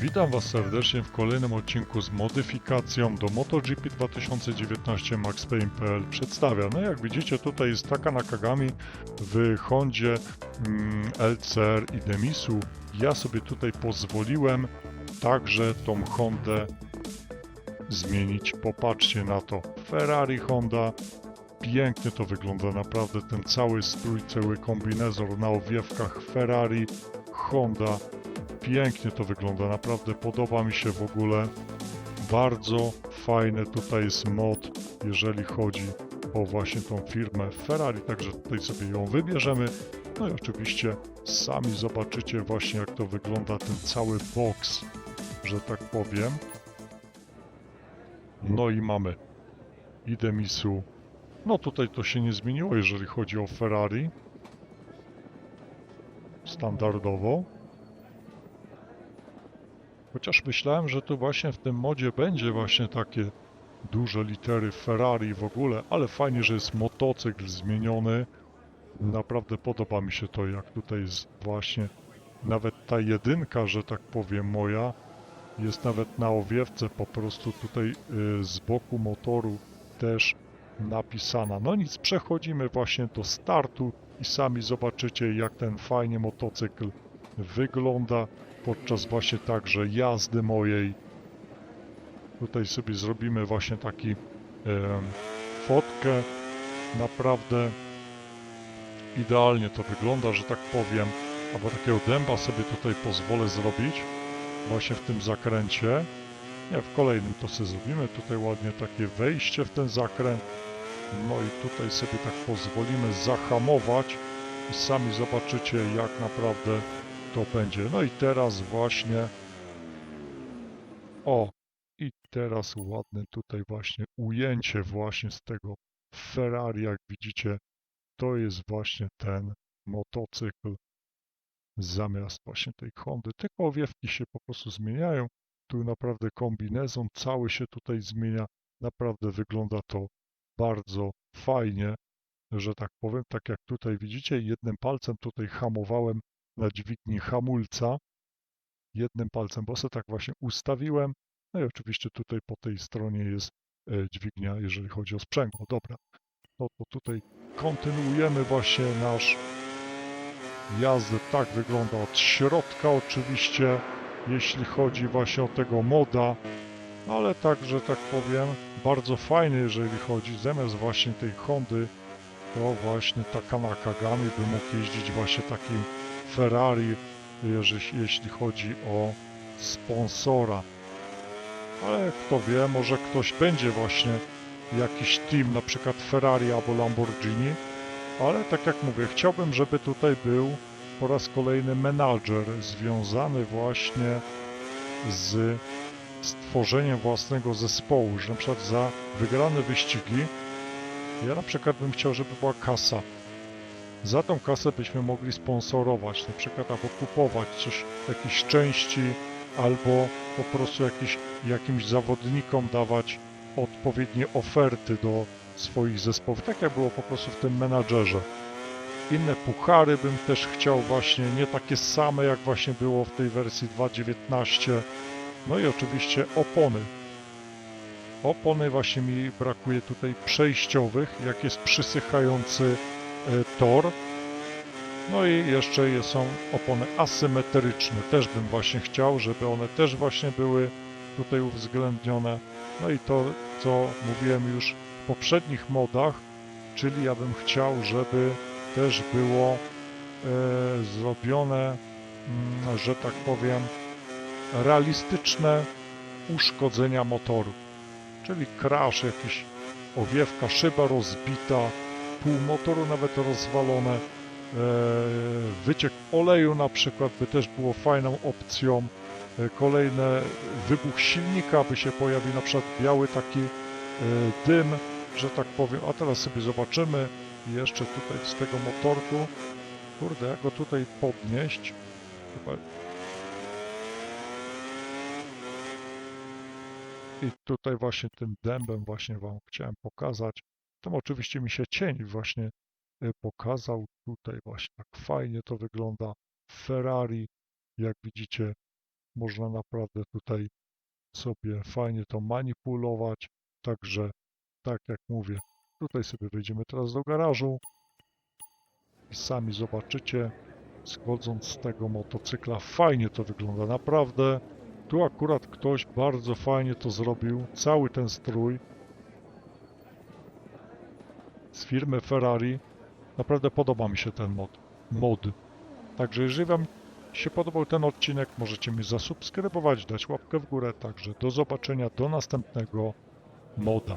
Witam Was serdecznie w kolejnym odcinku z modyfikacją do MotoGP 2019 MaxPayne.pl przedstawia. No jak widzicie tutaj jest taka Nakagami w Hondzie mm, LCR i Demisu. Ja sobie tutaj pozwoliłem także tą Hondę zmienić. Popatrzcie na to. Ferrari Honda. Pięknie to wygląda naprawdę ten cały strój, cały kombinezor na owiewkach Ferrari, Honda. Pięknie to wygląda, naprawdę podoba mi się w ogóle. Bardzo fajny tutaj jest mod, jeżeli chodzi o właśnie tą firmę Ferrari, także tutaj sobie ją wybierzemy. No i oczywiście sami zobaczycie właśnie jak to wygląda ten cały box, że tak powiem. No i mamy Idemisu. No tutaj to się nie zmieniło, jeżeli chodzi o Ferrari. Standardowo. Chociaż myślałem, że tu właśnie w tym modzie będzie właśnie takie duże litery Ferrari w ogóle, ale fajnie, że jest motocykl zmieniony. Naprawdę podoba mi się to, jak tutaj jest właśnie nawet ta jedynka, że tak powiem, moja jest nawet na owiewce po prostu tutaj y, z boku motoru też napisana. No nic, przechodzimy właśnie do startu i sami zobaczycie, jak ten fajnie motocykl wygląda podczas właśnie także jazdy mojej. Tutaj sobie zrobimy właśnie taki em, fotkę. Naprawdę idealnie to wygląda, że tak powiem. Albo takiego dęba sobie tutaj pozwolę zrobić właśnie w tym zakręcie. Nie, w kolejnym to sobie zrobimy. Tutaj ładnie takie wejście w ten zakręt. No i tutaj sobie tak pozwolimy zahamować i sami zobaczycie jak naprawdę to będzie. No i teraz właśnie o i teraz ładne tutaj właśnie ujęcie właśnie z tego Ferrari, jak widzicie, to jest właśnie ten motocykl zamiast właśnie tej Hondy. Tylko owiewki się po prostu zmieniają. Tu naprawdę kombinezon cały się tutaj zmienia. Naprawdę wygląda to bardzo fajnie, że tak powiem. Tak jak tutaj widzicie, jednym palcem tutaj hamowałem na dźwigni hamulca. Jednym palcem, bo sobie tak właśnie ustawiłem. No i oczywiście tutaj po tej stronie jest e, dźwignia, jeżeli chodzi o sprzęgło. Dobra, no to tutaj kontynuujemy właśnie nasz jazdę. Tak wygląda od środka oczywiście, jeśli chodzi właśnie o tego moda, ale także tak powiem, bardzo fajny, jeżeli chodzi, zamiast właśnie tej Hondy, to właśnie taka Nakagami by mógł jeździć właśnie takim Ferrari, jeśli chodzi o sponsora. Ale kto wie, może ktoś będzie właśnie jakiś team, na przykład Ferrari albo Lamborghini, ale tak jak mówię, chciałbym, żeby tutaj był po raz kolejny menadżer związany właśnie z stworzeniem własnego zespołu, że na przykład za wygrane wyścigi ja na przykład bym chciał, żeby była kasa. Za tą kasę byśmy mogli sponsorować, na przykład albo kupować coś, jakieś części, albo po prostu jakiś, jakimś zawodnikom dawać odpowiednie oferty do swoich zespołów, tak jak było po prostu w tym menadżerze. Inne puchary bym też chciał właśnie, nie takie same jak właśnie było w tej wersji 2.19. No i oczywiście opony. Opony właśnie mi brakuje tutaj przejściowych, jak jest przysychający tor. No i jeszcze je- są opony asymetryczne. Też bym właśnie chciał, żeby one też właśnie były tutaj uwzględnione. No i to, co mówiłem już w poprzednich modach, czyli ja bym chciał, żeby też było e, zrobione, mm, że tak powiem, realistyczne uszkodzenia motoru. Czyli crash, jakiś owiewka, szyba rozbita, pół motoru nawet rozwalone, e, wyciek oleju na przykład by też było fajną opcją. E, Kolejne wybuch silnika by się pojawił, na przykład biały taki e, dym, że tak powiem. A teraz sobie zobaczymy jeszcze tutaj z tego motorku. Kurde, jak go tutaj podnieść? Chyba... I tutaj właśnie tym dębem właśnie Wam chciałem pokazać. Tam oczywiście mi się cień właśnie e, pokazał. Tutaj właśnie tak fajnie to wygląda. Ferrari, jak widzicie, można naprawdę tutaj sobie fajnie to manipulować. Także, tak jak mówię, tutaj sobie wejdziemy teraz do garażu i sami zobaczycie, schodząc z tego motocykla, fajnie to wygląda, naprawdę. Tu akurat ktoś bardzo fajnie to zrobił, cały ten strój z firmy Ferrari. Naprawdę podoba mi się ten mod. mod. Także jeżeli Wam się podobał ten odcinek, możecie mnie zasubskrybować, dać łapkę w górę. Także do zobaczenia, do następnego moda.